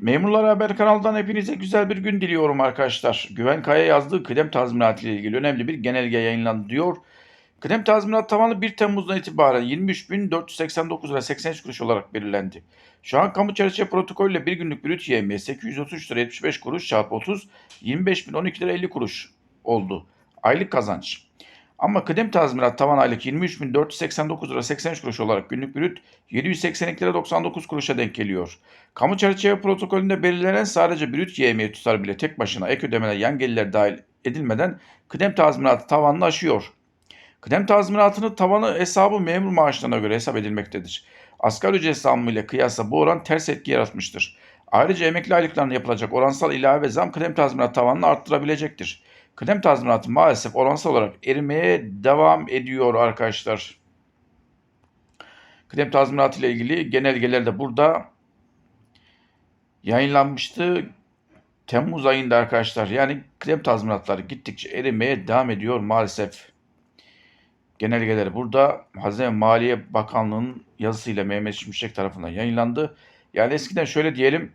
Memurlar Haber kanalından hepinize güzel bir gün diliyorum arkadaşlar. Güven Kaya yazdığı kıdem tazminatı ile ilgili önemli bir genelge yayınlandı diyor. Kıdem tazminat tavanı 1 Temmuz'dan itibaren 23.489 lira 83 kuruş olarak belirlendi. Şu an kamu çerçeve protokolüyle bir günlük brüt yemeği 833 lira 75 kuruş çarpı 30 25.012 lira 50 kuruş oldu. Aylık kazanç. Ama kıdem tazminat tavan aylık 23.489 lira 83 kuruş olarak günlük brüt 782 lira 99 kuruşa denk geliyor. Kamu çerçeve protokolünde belirlenen sadece brüt yemeği tutar bile tek başına ek ödemeler yan gelirler dahil edilmeden kıdem tazminatı tavanını aşıyor. Kıdem tazminatının tavanı hesabı memur maaşlarına göre hesap edilmektedir. Asgari ücret zammı ile kıyasla bu oran ters etki yaratmıştır. Ayrıca emekli aylıklarına yapılacak oransal ilave ve zam kıdem tazminat tavanını arttırabilecektir. Kıdem tazminatı maalesef oransal olarak erimeye devam ediyor arkadaşlar. Kıdem tazminatı ile ilgili genelgeler de burada yayınlanmıştı. Temmuz ayında arkadaşlar yani kıdem tazminatları gittikçe erimeye devam ediyor maalesef. Genelgeleri burada Hazine Maliye Bakanlığı'nın yazısıyla Mehmet Şimşek tarafından yayınlandı. Yani eskiden şöyle diyelim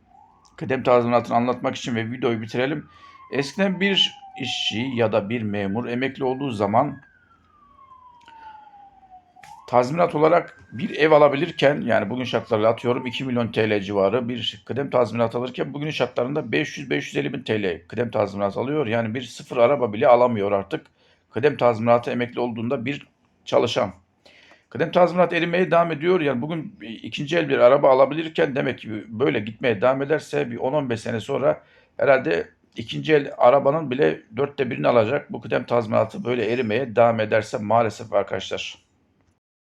kıdem tazminatını anlatmak için ve videoyu bitirelim. Eskiden bir işçi ya da bir memur emekli olduğu zaman tazminat olarak bir ev alabilirken yani bugün şartlarıyla atıyorum 2 milyon TL civarı bir kıdem tazminat alırken bugünün şartlarında 500-550 bin TL kıdem tazminat alıyor. Yani bir sıfır araba bile alamıyor artık. Kıdem tazminatı emekli olduğunda bir çalışan. Kıdem tazminat erimeye devam ediyor. Yani bugün ikinci el bir araba alabilirken demek ki böyle gitmeye devam ederse bir 10-15 sene sonra herhalde ikinci el arabanın bile dörtte birini alacak. Bu kıdem tazminatı böyle erimeye devam ederse maalesef arkadaşlar.